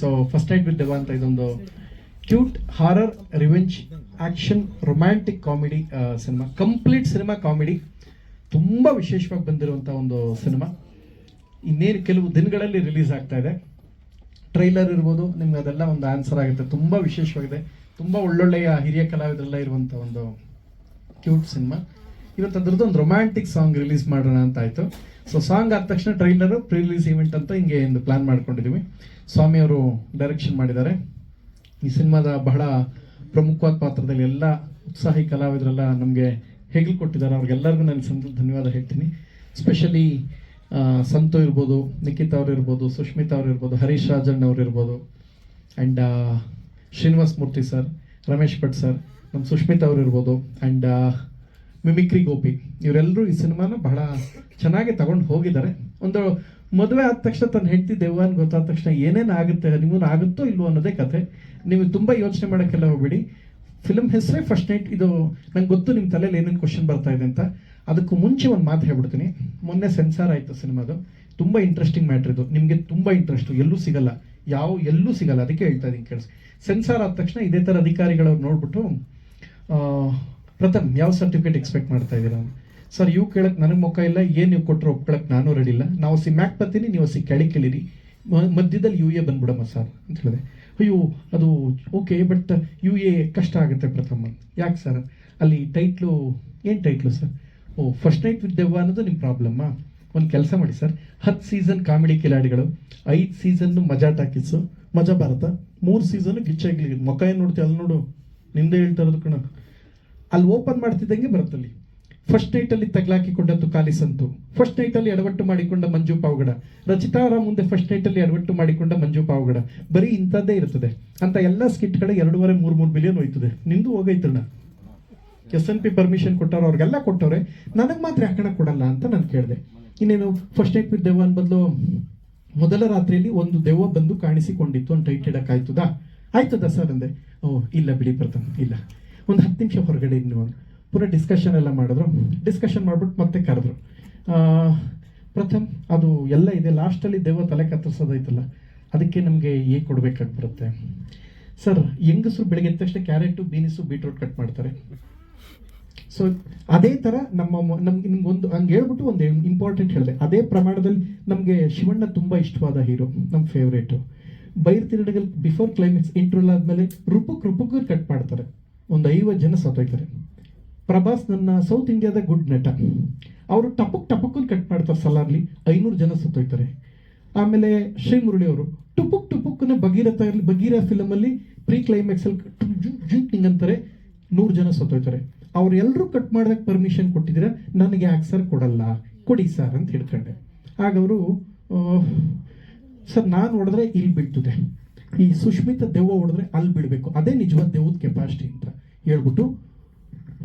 So first night with Devva ಅಂತ ಇದೊಂದು cute horror revenge action romantic comedy cinema complete cinema comedy ತುಂಬ ವಿಶೇಷವಾಗಿ ಬಂದಿರುವಂಥ ಒಂದು ಸಿನಿಮಾ ಇನ್ನೇನು ಕೆಲವು ದಿನಗಳಲ್ಲಿ ರಿಲೀಸ್ ಆಗ್ತಾ ಇದೆ. ಟ್ರೈಲರ್ ಇರ್ಬೋದು, ನಿಮ್ಗೆ ಅದೆಲ್ಲ ಒಂದು ಆನ್ಸರ್ ಆಗುತ್ತೆ. ತುಂಬ ವಿಶೇಷವಾಗಿದೆ. ತುಂಬ ಒಳ್ಳೊಳ್ಳೆಯ ಹಿರಿಯ ಕಲಾವಿದರೆಲ್ಲ ಇರುವಂಥ ಒಂದು ಕ್ಯೂಟ್ ಸಿನಿಮಾ ಇವತ್ತು ಅದ್ರದ್ದು ಒಂದು ರೊಮ್ಯಾಂಟಿಕ್ ಸಾಂಗ್ ರಿಲೀಸ್ ಮಾಡೋಣ ಅಂತ ಆಯ್ತು. ಸೊ ಸಾಂಗ್ ಆದ ತಕ್ಷಣ ಟ್ರೈಲರ್ ಪ್ರೀ ರಿಲೀಸ್ ಇವೆಂಟ್ ಅಂತ ಹಿಂಗೆ ಒಂದು ಪ್ಲಾನ್ ಮಾಡ್ಕೊಂಡಿದ್ದೀವಿ ಸ್ವಾಮಿ ಅವರು ಡೈರೆಕ್ಷನ್ ಮಾಡಿದ್ದಾರೆ. ಈ ಸಿನಿಮಾದ ಬಹಳ ಪ್ರಮುಖವಾದ ಪಾತ್ರದಲ್ಲಿ ಎಲ್ಲ ಉತ್ಸಾಹಿ ಕಲಾವಿದರೆಲ್ಲ ನಮಗೆ ಹೆಗಲು ಕೊಟ್ಟಿದ್ದಾರೆ. ಅವ್ರಿಗೆಲ್ಲರಿಗೂ ನಾನು ಸಂತ ಧನ್ಯವಾದ ಹೇಳ್ತೀನಿ. ಸ್ಪೆಷಲಿ ಸಂತು ಇರ್ಬೋದು ನಿಖಿತ್ ಅವ್ರು ಇರ್ಬೋದು, ಸುಷ್ಮಿತಾ ಅವ್ರು ಇರ್ಬೋದು, ಹರೀಶ್ ರಾಜಣ್ಣ ಅವ್ರು ಇರ್ಬೋದು. And Srinivas Murthy sir Ramesh Bhat sir ನಮ್ಮ ಸುಷ್ಮಿತಾ ಅವ್ರು ಇರ್ಬೋದು. ಆ್ಯಂಡ್ ಮಿಮಿಕ್ರಿ ಗೋಪಿ ಇವರೆಲ್ಲರೂ ಈ ಸಿನಿಮಾನ ಬಹಳ ಚೆನ್ನಾಗಿ ತಗೊಂಡು ಹೋಗಿದ್ದಾರೆ. ಒಂದು ಮದುವೆ ಆದ ತಕ್ಷಣ ತನ್ನ ಹೆಂಡತಿ ದೇವಾನ್ ಗೊತ್ತಾದ ತಕ್ಷಣ ಏನೇನು ಆಗುತ್ತೆ ನಿಮಗೂ ಆಗುತ್ತೋ ಇಲ್ವೋ ಅನ್ನೋದೇ ಕತೆ. ನೀವು ತುಂಬ ಯೋಚನೆ ಮಾಡೋಕ್ಕೆಲ್ಲ ಹೋಗ್ಬಿಡಿ. ಫಿಲಮ್ ಹೆಸರೇ ಫಸ್ಟ್ ನೈಟ್ ಇದು ನಂಗೆ ಗೊತ್ತು ನಿಮ್ಮ ತಲೆಯಲ್ಲಿ ಏನೇನು ಕ್ವಶನ್ ಬರ್ತಾ ಇದೆ ಅಂತ. ಅದಕ್ಕೂ ಮುಂಚೆ ಒಂದು ಮಾತು ಹೇಳ್ಬಿಡ್ತೀನಿ. ಮೊನ್ನೆ ಸೆನ್ಸಾರ್ ಆಯಿತು ಸಿನಿಮಾದು. ತುಂಬ ಇಂಟ್ರೆಸ್ಟಿಂಗ್ ಮ್ಯಾಟ್ರ್ ಇದು. ನಿಮಗೆ ತುಂಬ ಇಂಟ್ರೆಸ್ಟು ಎಲ್ಲೂ ಸಿಗಲ್ಲ. ಯಾವ, ಎಲ್ಲೂ ಸಿಗಲ್ಲ. ಅದಕ್ಕೆ ಹೇಳ್ತಾ ಇದ್ದೀನಿ ಕೇಳಿಸಿ ಸೆನ್ಸಾರ್ ಆದ ತಕ್ಷಣ ಇದೇ ಥರ ಅಧಿಕಾರಿಗಳವ್ರು ನೋಡ್ಬಿಟ್ಟು ಪ್ರಥಮ್, ಯಾವ ಸರ್ಟಿಫಿಕೇಟ್ ಎಕ್ಸ್ಪೆಕ್ಟ್ ಮಾಡ್ತಾ ಇದ್ದೀರಾ? ಸರ್ ಇವು ಕೇಳಕ್ಕೆ ನನಗೆ ಮುಖ ಇಲ್ಲ, ಏನು ನೀವು ಕೊಟ್ಟರು ಒಪ್ಕೊಳಕ್ಕೆ ನಾನು ರೆಡಿ ಇಲ್ಲ. ನಾವು ಸಿ ಮ್ಯಾಕ್ ಬರ್ತೀನಿ, ನೀವು ಸಿ ಕೆಳಗೆ ಕೇಳಿರಿ. ಮಧ್ಯದಲ್ಲಿ ಯು ಎ ಬಂದ್ಬಿಡಮ್ಮ ಸರ್ ಅಂತ ಹೇಳಿದೆ. ಅಯ್ಯೋ, ಅದು ಓಕೆ ಬಟ್ ಯು ಎ ಕಷ್ಟ ಆಗುತ್ತೆ ಪ್ರಥಮ. ಯಾಕೆ ಸರ್ ಅಲ್ಲಿ ಟೈಟ್ಲು ಏನು ಟೈಟ್ಲು ಸರ್ ಓ ಫಸ್ಟ್ ನೈಟ್ ವಿತ್ ದೆವ್ವ ಅನ್ನೋದು ನಿಮ್ಮ ಪ್ರಾಬ್ಲಮ್ಮಾ ಒಂದು ಕೆಲಸ ಮಾಡಿ ಸರ್ ಹತ್ತು ಸೀಸನ್ ಕಾಮಿಡಿ ಕಿಲಾಡಿಗಳು, ಐದು ಸೀಸನ್ನು ಮಜಾ ಟಾಕಿಸು, ಮಜಾ ಭಾರತ. ಮೂರು ಸೀಸನ್ ಗಿಚ್ಚಾಗ್ಲಿ ಮುಖ ಏನು ನೋಡ್ತೀವಿ ಅಲ್ಲಿ ನೋಡು. ನಿಂದೆ ಹೇಳ್ತಾ ಇರೋದು ಕಣ. ಅಲ್ಲಿ ಓಪನ್ ಮಾಡ್ತಿದ್ದಂಗೆ ಬರುತ್ತಲ್ಲಿ. ಫಸ್ಟ್ ನೈಟಲ್ಲಿ ಕಾಲಿ ಸಂತು. ಫಸ್ಟ್ ನೈಟಲ್ಲಿ ಎಡವಟ್ಟು ಮಾಡಿಕೊಂಡ ಮಂಜು ಪಾವಗಡ. ರಚಿತಾರ ಮುಂದೆ ಫಸ್ಟ್ ನೈಟಲ್ಲಿ ಎಡವಟ್ಟು ಮಾಡಿಕೊಂಡ ಮಂಜು ಪಾವಗಡ. ಬರೀ ಇಂಥದ್ದೇ ಇರ್ತದೆ. ಅಂತ ಎಲ್ಲ ಸ್ಕಿಟ್ಗಳು ಎರಡೂವರೆ, ಮೂರು ಮೂರು ಮಿಲಿಯನ್ ಹೋಯ್ತದೆ. ನಿಂದು ಹೋಗೈತಣ್ಣ ಎಸ್ ಎನ್ ಪಿ ಪರ್ಮಿಷನ್ ಕೊಟ್ಟವ್ರು ಅವ್ರಿಗೆಲ್ಲ ಕೊಟ್ಟವ್ರೆ. ನನಗೆ ಮಾತ್ರ ಯಾಕಣ ಕೊಡಲ್ಲ ಅಂತ ನಾನು ಕೇಳಿದೆ. ಇನ್ನೇನು ಫಸ್ಟ್ ನೈಟ್ ವಿತ್ ದೆವ್ವ ಬದಲು ಮೊದಲ ರಾತ್ರಿಯಲ್ಲಿ ಒಂದು ದೆವ್ವ ಬಂದು ಕಾಣಿಸಿಕೊಂಡಿತ್ತು ಅಂತ ಟೈಟ್ ಇಡಕ್ಕಾಯ್ತದಾ? ಆಯ್ತದ ಸರ್ ಅಂದೆ. ಓ, ಇಲ್ಲ ಬಿಡಿ ಪ್ರಥಮ್, ಇಲ್ಲ. ಒಂದು ಹತ್ತು ನಿಮಿಷ ಹೊರಗಡೆ ನೀವು ಪೂರ ಡಿಸ್ಕಷನ್ ಎಲ್ಲ ಮಾಡಿದ್ರು. ಡಿಸ್ಕಷನ್ ಮಾಡ್ಬಿಟ್ಟು ಮತ್ತೆ ಕರೆದ್ರು. ಪ್ರಥಮ್, ಅದು ಎಲ್ಲ ಇದೆ. ಲಾಸ್ಟಲ್ಲಿ ದೇವ ತಲೆ ಕತ್ತರಿಸೋದೈತಲ್ಲ, ಅದಕ್ಕೆ ನಮಗೆ ಏ ಕೊಡ್ಬೇಕಾಗಿ ಬರುತ್ತೆ. ಸರ್ ಹೆಂಗಸರು ಬೆಳಗ್ಗೆ ಎದ್ದ ತಕ್ಷಣ ಕ್ಯಾರೆಟು ಬೀನಿಸು ಬೀಟ್ರೂಟ್ ಕಟ್ ಮಾಡ್ತಾರೆ. ಸೊ ಅದೇ ತರ ನಮ್ಮ ನಮ್ಗೆ ನಿಮ್ಗೆ ಒಂದು, ಹಂಗೆ ಹೇಳ್ಬಿಟ್ಟು ಒಂದು ಇಂಪಾರ್ಟೆಂಟ್ ಹೇಳಿದೆ. ಅದೇ ಪ್ರಮಾಣದಲ್ಲಿ ನಮಗೆ ಶಿವಣ್ಣ ತುಂಬಾ ಇಷ್ಟವಾದ ಹೀರೋ ನಮ್ಮ ಫೇವ್ರೇಟು ಬೈರ್ ತಿರುಡಗಲ್ ಬಿಫೋರ್ ಕ್ಲೈಮ್ಯಾಕ್ಸ್ ಇಂಟ್ರೋಲ್ ಆದ್ಮೇಲೆ ರುಪುಕ್ ರುಪುಕ್ ಕಟ್ ಮಾಡ್ತಾರೆ. ಒಂದು ಐವತ್ತು ಜನ ಸತ್ತೋಯ್ತಾರೆ ಪ್ರಭಾಸ್ ನನ್ನ ಸೌತ್ ಇಂಡಿಯಾದ ಗುಡ್ ನಟ. ಅವರು ಟಪಕ್ ಟಪಕ್ಕಲ್ಲಿ ಕಟ್ ಮಾಡ್ತಾರೆ ಸಲಾರ್ಲಿ. ಐನೂರು ಜನ ಸತ್ತೋಯ್ತಾರೆ ಆಮೇಲೆ ಶ್ರೀ ಮುರುಳಿ ಅವರು ಟುಪುಕ್ ಟುಪುಕ್ನ ಭಗೀರಥ ಭಗೀರ ಫಿಲಮ್ ಅಲ್ಲಿ ಪ್ರೀ ಕ್ಲೈಮ್ಯಾಕ್ಸ್ ಅಲ್ಲಿ ಹಿಂಗ್ ಅಂತಾರೆ. ನೂರು ಜನ ಸತ್ತೋಯ್ತಾರೆ ಅವರೆಲ್ಲರೂ ಕಟ್ ಮಾಡೋದಕ್ಕೆ ಪರ್ಮಿಷನ್ ಕೊಟ್ಟಿದ್ದೀರಾ ನನಗೆ ಯಾಕೆ ಸರ್ ಕೊಡಲ್ಲ. ಕೊಡಿ ಸರ್ ಅಂತ ಹಿಡ್ಕೊಂಡೆ ಆಗ ಅವರು ಸರ್ ನಾನು ನೋಡಿದ್ರೆ ಇಲ್ಲಿ ಬೀಳ್ತದೆ ಈ ಸುಷ್ಮಿತಾ ದೆವ್ವ ಹೊಡೆದ್ರೆ ಅಲ್ಲಿ ಬಿಡಬೇಕು. ಅದೇ ನಿಜವಾದ ದೆವ್ವದ ಕೆಪಾಸಿಟಿ ಅಂತ ಹೇಳ್ಬಿಟ್ಟು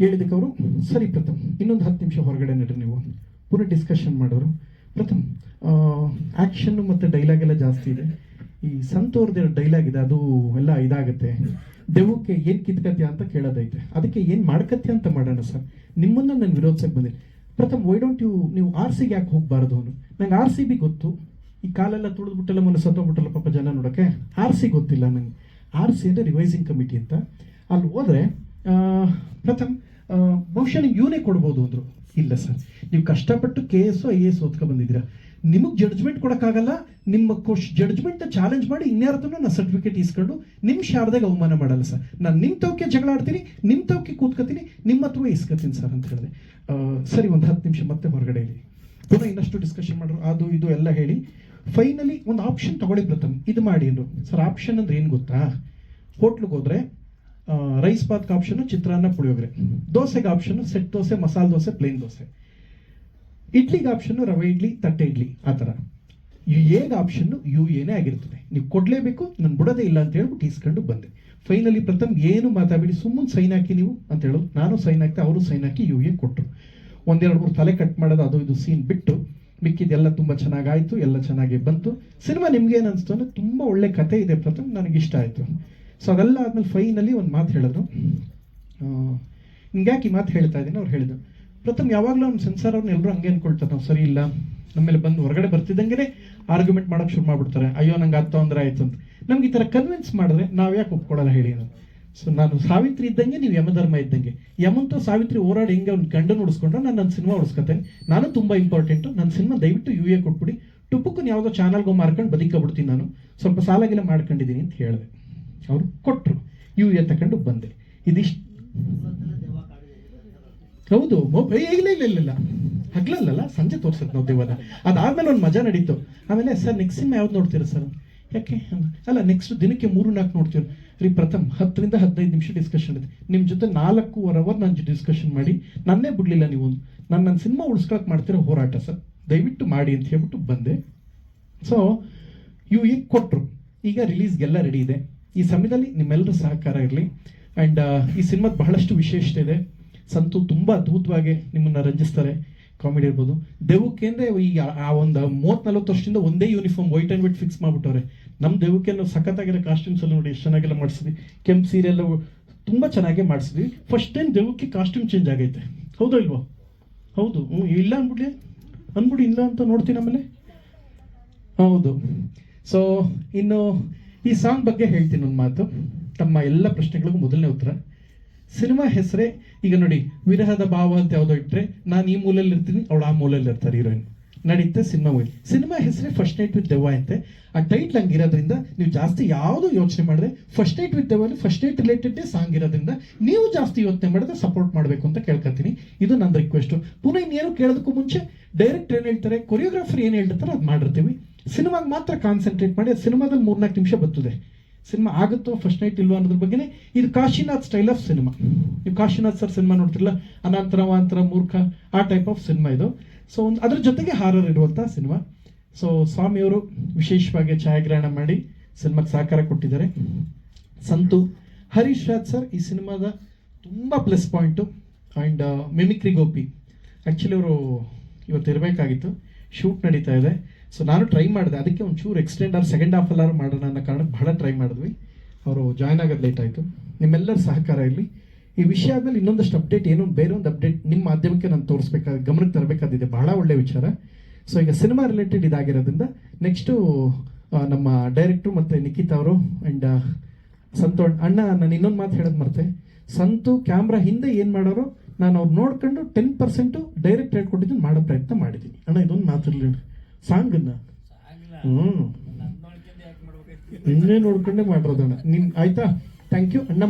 ಹೇಳಿದಕ್ಕೆ ಅವರು, ಸರಿ ಪ್ರಥಮ್, ಇನ್ನೊಂದು ಹತ್ತು ನಿಮಿಷ ಹೊರಗಡೆ ನಡ್ರಿ ನೀವು. ಪೂರ ಡಿಸ್ಕಷನ್ ಮಾಡೋರು ಪ್ರಥಮ್ ಆ್ಯಕ್ಷನ್ನು ಮತ್ತು ಡೈಲಾಗ್ ಎಲ್ಲ ಜಾಸ್ತಿ ಇದೆ. ಈ ಸಂತೋರ್ದಿರೋ ಡೈಲಾಗ್ ಇದೆ, ಅದು ಎಲ್ಲ ಇದಾಗುತ್ತೆ. ದೆವ್ವಕ್ಕೆ ಏನು ಕಿತ್ಕತ್ಯ ಅಂತ ಕೇಳೋದೈತೆ. ಅದಕ್ಕೆ ಏನು ಮಾಡ್ಕತ್ಯ ಅಂತ ಮಾಡೋಣ ಸರ್. ನಿಮ್ಮನ್ನು ನಾನು ವಿರೋಧಿಸಕ್ಕೆ ಬಂದೆ ಪ್ರಥಮ್ ವೈ ಡೋಂಟ್ ಯು ನೀವು ಆರ್ ಸಿಗೆ ಯಾಕೆ ಹೋಗಬಾರ್ದು ಅವನು? ನಂಗೆ ಆರ್ ಸಿ ಬಿ ಗೊತ್ತು. ಈ ಕಾಲೆಲ್ಲ ತುಳಿದ್ಬಿಟ್ಟೆಲ್ಲ ಮೊನ್ನೆ ಸತ್ತೋಗ್ಬಿಟ್ಟಲ್ಲ ಪಾಪ ಜನ ನೋಡೋಕ್ಕೆ ಆರ್ ಸಿ ಗೊತ್ತಿಲ್ಲ ನನಗೆ. ಆರ್ ಸಿ ಅಂದರೆ ರಿವೈಸಿಂಗ್ ಕಮಿಟಿ ಅಂತ. ಅಲ್ಲಿ ಹೋದ್ರೆ ಪ್ರಥಮ್ ಬಹುಶಃ ನೀವು ಇವನೇ ಕೊಡ್ಬೋದು ಅಂದರು. ಇಲ್ಲ ಸರ್, ನೀವು ಕಷ್ಟಪಟ್ಟು K S I A S ಓದ್ಕೊ ಬಂದಿದ್ದೀರಾ. ನಿಮಗೆ ಜಡ್ಜ್ಮೆಂಟ್ ಕೊಡೋಕ್ಕಾಗಲ್ಲ, ನಿಮ್ಮ ಕೋಶ್ ಜಡ್ಜ್ಮೆಂಟ್ನ ಚಾಲೆಂಜ್ ಮಾಡಿ ಇನ್ಯಾರದನ್ನು ನಾನು ಸರ್ಟಿಫಿಕೇಟ್ ಇಸ್ಕೊಂಡು ನಿಮ್ಮ ಶಾರದಾಗ ಅವಮಾನ ಮಾಡಲ್ಲ ಸರ್. ನಾನು ನಿಮ್ಮ ತವಕ್ಕೆ ಜಗಳ ಆಡ್ತೀನಿ ನಿಮ್ಮ ತವಕ್ಕೆ ಕೂತ್ಕೋತೀನಿ, ನಿಮ್ಮ ಹತ್ರ ಇಸ್ಕೊತೀನಿ ಸರ್ ಅಂತ ಹೇಳಿದೆ. ಸರಿ, ಒಂದು ಹತ್ತು ನಿಮಿಷ ಮತ್ತೆ ಹೊರಗಡೆ ಇರಿ. ಪುನಃ ಇನ್ನಷ್ಟು ಡಿಸ್ಕಷನ್ ಮಾಡ್ರು, ಅದು ಇದು ಎಲ್ಲ ಹೇಳಿ ಫೈನಲಿ ಒಂದು ಆಪ್ಷನ್ ತಗೊಳ್ಳಿ ಪ್ರಥಮ್. ಇದು ಮಾಡಿ ಅಂದ್ರು. ಸರ್ ಆಪ್ಷನ್ ಅಂದ್ರೆ ಏನು ಗೊತ್ತಾ? ಹೋಟ್ಲಿಗೆ ಹೋದರೆ ರೈಸ್ ಬಾತ್ಗೆ ಆಪ್ಷನ್ ಚಿತ್ರಾನ್ನ, ಪುಳಿಯೋಗರೆ. ದೋಸೆಗೆ option set dosa, masala dosa plane dosa. ಇಡ್ಲಿಗೆ ಆಪ್ಷನ್ ರವೆ ಇಡ್ಲಿ, ತಟ್ಟೆ ಇಡ್ಲಿ, ಆ ಥರ. ಯು ಎಗೆ ಆಪ್ಷನ್ ಯು ಎನೇ ಆಗಿರ್ತದೆ. ನೀವು ಕೊಡಲೇಬೇಕು, ನಾನು ಬಿಡೋದೇ ಇಲ್ಲ ಅಂತ ಹೇಳ್ಬಿಟ್ಟು ಇಸ್ಕೊಂಡು ಬಂದೆ. ಫೈನಲಿ ಪ್ರಥಮ್ ಏನು ಮಾತಾಡಿ ಸುಮ್ಮನೆ ಸೈನ್ ಹಾಕಿ ನೀವು ಅಂತ ಹೇಳೋದು. ನಾನು ಸೈನ್ ಹಾಕ್ತೆ, ಅವರು ಸೈನ್ ಹಾಕಿ ಯು ಎ ಕೊಟ್ಟರು. ಒಂದೆರಡು ಮೂರು ತಲೆ ಕಟ್ ಮಾಡೋದು, ಅದು ಇದು ಸೀನ್ ಬಿಟ್ಟು ಮಿಕ್ಕಿದೆಲ್ಲ ತುಂಬ ಚೆನ್ನಾಗಾಯಿತು, ಎಲ್ಲ ಚೆನ್ನಾಗಿ ಬಂತು. ಸಿನಿಮಾ ನಿಮ್ಗೆ ಏನು ಅನಿಸ್ತು ಅಂದರೆ ತುಂಬ ಒಳ್ಳೆ ಕತೆ ಇದೆ ಪ್ರಥಮ್ ನನಗೆ ಇಷ್ಟ ಆಯಿತು. ಸೊ ಅದೆಲ್ಲ ಆದಮೇಲೆ ಫೈನಲ್ಲಿ ಒಂದು ಮಾತು ಹೇಳಿದ್ರು. ಹಿಂಗ್ಯಾಕೆ ಈ ಮಾತು ಹೇಳ್ತಾ ಇದ್ದೀನಿ, ಅವ್ರು ಹೇಳಿದ್ರು. ಪ್ರಥಮ್, ಯಾವಾಗಲೂ ನಮ್ಮ ಸೆನ್ಸಾರ್ ಅವ್ರನ್ನ ಎಲ್ಲರೂ ಹಂಗೆ ಅನ್ಕೊಳ್ತಾರೆ, ನಾವು ಸರಿ ಇಲ್ಲ. ನಮ್ಮೇಲೆ ಬಂದು ಹೊರಗಡೆ ಬರ್ತಿದ್ದಂಗೆ ಆರ್ಗ್ಯುಮೆಂಟ್ ಮಾಡೋಕೆ ಶುರು ಮಾಡ್ಬಿಡ್ತಾರೆ. ಅಯ್ಯೋ, ನಂಗೆ ಅತ್ತ ಅಂದ್ರೆ ಆಯ್ತು ಅಂತ. ನಮ್ಗೆ ಈ ಥರ ಕನ್ವಿನ್ಸ್ ಮಾಡಿದ್ರೆ ನಾವು ಯಾಕೆ ಒಪ್ಕೊಳ್ಳಲ್ಲ ಹೇಳಿ ನಾನು ಸೊ ನಾನು ಸಾವಿತ್ರಿ ಇದ್ದಂಗೆ, ನೀವು ಯಮಧರ್ಮ ಇದ್ದಂಗೆ. ಯಮಂತ ಸಾವಿತ್ರಿ ಹೋರಾಡಿ ಹೆಂಗೆ ಅವ್ನು ಗಂಡನ ಉಳಿಸ್ಕೊಂಡ್ರೆ ನಾನು ನನ್ನ ಸಿನಿಮಾ ಉಳಿಸ್ಕೊತೇನೆ ನಾನು ತುಂಬ ಇಂಪಾರ್ಟೆಂಟು ನನ್ನ ಸಿನಿಮಾ ದಯವಿಟ್ಟು ಯು ಎ ಕೊಟ್ಬಿಡಿ. ಟುಪ್ಪಕ್ಕೂ ಯಾವುದೋ ಚಾನಲ್ಗೂ ಮಾರ್ಕೊಂಡು ಬದುಕಬಿಡ್ತೀನಿ ನಾನು. ಸ್ವಲ್ಪ ಸಾಲಾಗಿಲ್ಲ ಮಾಡ್ಕೊಂಡಿದ್ದೀನಿ ಅಂತ ಹೇಳಿದೆ. ಅವರು ಕೊಟ್ಟರು ಯು ಎ ತಗೊಂಡು ಬಂದೆ. ಇದಿಷ್ಟು ಹೌದು ಇಲ್ಲ ಇಲ್ಲ ಇಲ್ಲ ಹಗ್ಲಲ್ಲಲ್ಲ ಸಂಜೆ ತೋರ್ಸತ್ ನಾವು ದೇವದ ಅದಾದ್ಮೇಲೆ ಒಂದು ಮಜಾ ನಡೀತು. ಆಮೇಲೆ, ಸರ್ ನೆಕ್ಸ್ಟ್ ಸಿನಿಮಾ ಯಾವ್ದು ನೋಡ್ತೀರಾ, ಸರ್? ಯಾಕೆ? ಅಲ್ಲ ನೆಕ್ಸ್ಟ್ ದಿನಕ್ಕೆ ಮೂರು, ನಾಲ್ಕು ನೋಡ್ತೀವಿ. ರೀ ಪ್ರಥಮ್ ಹತ್ತರಿಂದ ಹದಿನೈದು ನಿಮಿಷ ಡಿಸ್ಕಷನ್ ಇದೆ ನಿಮ್ಮ ಜೊತೆ ನಾಲ್ಕೂವರೆ ಅವರ್ ನಾನು ಡಿಸ್ಕಷನ್ ಮಾಡಿ, ನನ್ನೇ ಬಿಡಲಿಲ್ಲ ನೀವು ನಾನು ನನ್ನ ಸಿನಿಮಾ ಉಳಿಸ್ಕೊಳಕ್ ಮಾಡ್ತಿರೋ ಹೋರಾಟ ಸರ್. ದಯವಿಟ್ಟು ಮಾಡಿ ಅಂತ ಹೇಳ್ಬಿಟ್ಟು ಬಂದೆ. ಸೊ ಇವು ಈಗ ಕೊಟ್ಟರು ಈಗ ರಿಲೀಸ್ಗೆಲ್ಲ ರೆಡಿ ಇದೆ. ಈ ಸಮಯದಲ್ಲಿ ನಿಮ್ಮೆಲ್ಲರ ಸಹಕಾರ ಇರಲಿ. ಆ್ಯಂಡ್ ಈ ಸಿನಿಮಾದ ಬಹಳಷ್ಟು ವಿಶೇಷತೆ ಇದೆ. ಸಂತು ತುಂಬ ಅದ್ಭುತವಾಗಿ ನಿಮ್ಮನ್ನು ರಂಜಿಸ್ತಾರೆ. ಕಾಮಿಡಿ ಇರ್ಬೋದು. ದೇವಕ್ಕೆ ಅಂದರೆ ಈ ಆ ಒಂದು ಮೂವತ್ತು ನಲ್ವತ್ತು ವರ್ಷದಿಂದ ಒಂದೇ uniform white and white fix ಮಾಡ್ಬಿಟ್ಟವ್ರೆ. ನಮ್ಮ ದೇವಕ್ಕೆ ನಾವು ಸಖತ್ತಾಗಿರೋ ಕಾಸ್ಟ್ಯೂಮ್ಸ್ ಎಲ್ಲ ನೋಡಿ ಎಷ್ಟು ಚೆನ್ನಾಗೆಲ್ಲ ಮಾಡಿಸಿದ್ವಿ. ಕೆಂಪು ಸೀರೆ ಎಲ್ಲ ತುಂಬ ಚೆನ್ನಾಗೇ ಮಾಡಿಸಿದ್ವಿ. ಫಸ್ಟ್ ಟೈಮ್ ದೇವಕ್ಕೆ ಕಾಸ್ಟ್ಯೂಮ್ ಚೇಂಜ್ ಆಗೈತೆ. ಹೌದೋ ಇಲ್ವೋ? ಹೌದು. ಹ್ಞೂ ಇಲ್ಲ ಅಂದ್ಬಿಡ್ಲಿ. ಅಂದ್ಬಿಡಿ, ಇಲ್ಲ ಅಂತ ನೋಡ್ತೀನಿ ಆಮೇಲೆ ಹೌದು. ಸೊ ಇನ್ನು ಈ ಸಾಂಗ್ ಬಗ್ಗೆ ಹೇಳ್ತೀನಿ ಒಂದು ಮಾತು. ತಮ್ಮ ಎಲ್ಲ ಪ್ರಶ್ನೆಗಳಿಗೂ ಮೊದಲನೇ ಉತ್ತರ. ಸಿನಿಮಾ ಹೆಸರೇ, ಈಗ ನೋಡಿ, ವಿರಹದ ಭಾವ ಅಂತ ಯಾವುದೋ ಇಟ್ಟರೆ ನಾನು ಈ ಮೂಲೆಯಲ್ಲಿ ಇರ್ತೀನಿ ಅವಳು ಆ ಮೂಲೆಯಲ್ಲಿ ಇರ್ತಾರೆ ಹೀರೋಯಿನ್. ನಡೀತೆ ಸಿನಿಮಾ ಸಿನಿಮಾ ಹೆಸರೇ ಫಸ್ಟ್ ನೈಟ್ ವಿತ್ ದೆವ್ವ ಅಂತೆ. ಆ ಟೈಟ್ಲ್ ಹಂಗಿರೋದ್ರಿಂದ ನೀವು ಜಾಸ್ತಿ ಯಾವುದು ಯೋಚನೆ ಮಾಡಿದ್ರೆ ಫಸ್ಟ್ ನೈಟ್ ವಿತ್ ದೆವ್ವಲ್ಲಿ ಫಸ್ಟ್ ನೈಟ್ ರಿಲೇಟೆಡ್ ಸಾಂಗ್ ಇರೋದ್ರಿಂದ ನೀವು ಜಾಸ್ತಿ ಯೋಚನೆ ಮಾಡಿದ್ರೆ ಸಪೋರ್ಟ್ ಮಾಡಬೇಕು ಅಂತ ಕೇಳ್ಕೊತೀನಿ ಇದು ನನ್ನ ರಿಕ್ವೆಸ್ಟು ಪುನಃ ಇನ್ನೇನು ಕೇಳೋದಕ್ಕೂ ಮುಂಚೆ ಡೈರೆಕ್ಟ್ ಏನು ಹೇಳ್ತಾರೆ ಕೊರಿಯೋಗ್ರಾಫರ್ ಏನು ಹೇಳ್ತಾರೆ ಅದು ಮಾಡಿರ್ತೀವಿ. ಸಿನಿಮಾಗೆ ಮಾತ್ರ ಕಾನ್ಸಂಟ್ರೇಟ್ ಮಾಡಿ ಅದು ಸಿನಿಮಾದಲ್ಲಿ ಮೂರ್ನಾಲ್ಕು ನಿಮಿಷ ಬರ್ತದೆ ಸಿನಿಮಾ ಆಗುತ್ತೋ ಫಸ್ಟ್ ನೈಟ್ ಇಲ್ವೋ ಅನ್ನೋದ್ರ ಬಗ್ಗೆ ಇದು ಕಾಶಿನಾಥ್ ಸ್ಟೈಲ್ ಆಫ್ ಸಿನಿಮಾ ನೀವು ಕಾಶಿನಾಥ್ ಸರ್ ಸಿನಿಮಾ ನೋಡ್ತಿರಲ್ಲ, ಅನಂತರ ವಾಂತರ ಮೂರ್ಖ, ಆ ಟೈಪ್ ಆಫ್ ಸಿನಿಮಾ ಇದು. ಸೊ ಒಂದು ಅದ್ರ ಜೊತೆಗೆ ಹಾರರ್ ಇರುವಂಥ ಸಿನಿಮಾ ಸೊ ಸ್ವಾಮಿಯವರು ವಿಶೇಷವಾಗಿ ಛಾಯಾಗ್ರಹಣ ಮಾಡಿ ಸಿನಿಮಾಗೆ ಸಹಕಾರ ಕೊಟ್ಟಿದ್ದಾರೆ. ಸಂತು, ಹರೀಶ್ ರಾಜ್ ಸರ್ ಈ ಸಿನಿಮಾದ ತುಂಬ plus point and mimicry Gopi. Actually ಅವರು ಇವತ್ತು ಇರಬೇಕಾಗಿತ್ತು. ಶೂಟ್ ನಡೀತಾ ಇದೆ. ಸೊ ನಾನು ಟ್ರೈ ಮಾಡಿದೆ. ಅದಕ್ಕೆ ಒಂಚೂರು ಎಕ್ಸ್ಟೆಂಡ್ ಆರ್ ಸೆಕೆಂಡ್ ಹಾಫ್ ಅಲ್ಲಾರು ಮಾಡೋಣ ಅನ್ನೋ ಕಾರಣಕ್ಕೆ ಬಹಳ ಟ್ರೈ ಮಾಡಿದ್ವಿ. ಅವರು ಜಾಯ್ನ್ ಆಗೋದು ಲೇಟ್ ಆಯಿತು. ನಿಮ್ಮೆಲ್ಲರ ಸಹಕಾರ ಇರಲಿ ಈ ವಿಷಯ ಆದಮೇಲೆ ಇನ್ನೊಂದಷ್ಟು ಅಪ್ಡೇಟ್ ಏನೋ ಬೇರೆ ಒಂದು ಅಪ್ಡೇಟ್ ನಿಮ್ಮ ಮಾಧ್ಯಮಕ್ಕೆ ನಾನು ತೋರಿಸ್ಬೇಕಾದ ಗಮನಕ್ಕೆ ತರಬೇಕಾದಿದೆ. ಬಹಳ ಒಳ್ಳೆ ವಿಚಾರ. ಸೊ ಈಗ ಸಿನಿಮಾ ರಿಲೇಟೆಡ್ ಇದಾಗಿರೋದ್ರಿಂದ ನೆಕ್ಸ್ಟು ನಮ್ಮ ಡೈರೆಕ್ಟ್ರು ಮತ್ತು ನಿಖಿತ್ ಅವರು ಆ್ಯಂಡ್ ಸಂತು ಅಣ್ಣ- ಅಣ್ಣ ನಾನು ಇನ್ನೊಂದು ಮಾತು ಹೇಳೋದು ಮರ್ತೆ. ಸಂತು ಕ್ಯಾಮ್ರಾ ಹಿಂದೆ ಏನು ಮಾಡೋರು? ನಾನು ಅವ್ರು ನೋಡ್ಕೊಂಡು ಟೆನ್ ಪರ್ಸೆಂಟು ಡೈರೆಕ್ಟ್ ಹೇಳ್ಕೊಟ್ಟಿದ್ದು ಮಾಡೋ ಪ್ರಯತ್ನ ಮಾಡಿದ್ದೀನಿ. ಅಣ್ಣ ಇದೊಂದು ಮಾತಿರಲಿ ಸಾಂಗನ್ನ ಹ್ಞೂ ನಿನ್ನೆ ನೋಡ್ಕೊಂಡೇ ಮಾಡಿರೋದಣ್ಣ ನಿನ್ ಆಯ್ತಾ? ಥ್ಯಾಂಕ್ ಯು ಅಣ್ಣ